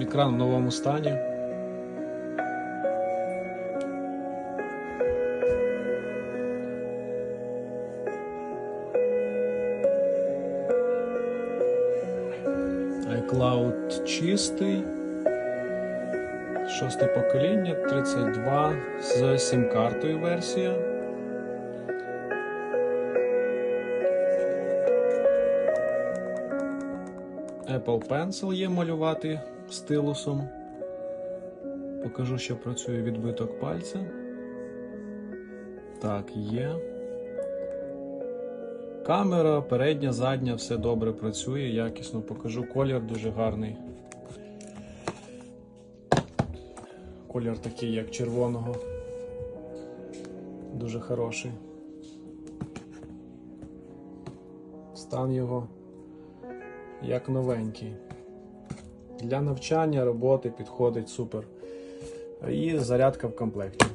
Екран в новому стані. iCloud чистий. Шосте покоління, 32 з сім-картою версія. Apple Pencil є малювати стилусом. Покажу, що працює відбиток пальця. Так, є. Камера, передня, задня, все добре працює, якісно покажу. Колір дуже гарний. Колір такий, як червоного. Дуже хороший. Стан його як новенький. Для навчання, роботи підходить супер. І зарядка в комплекті.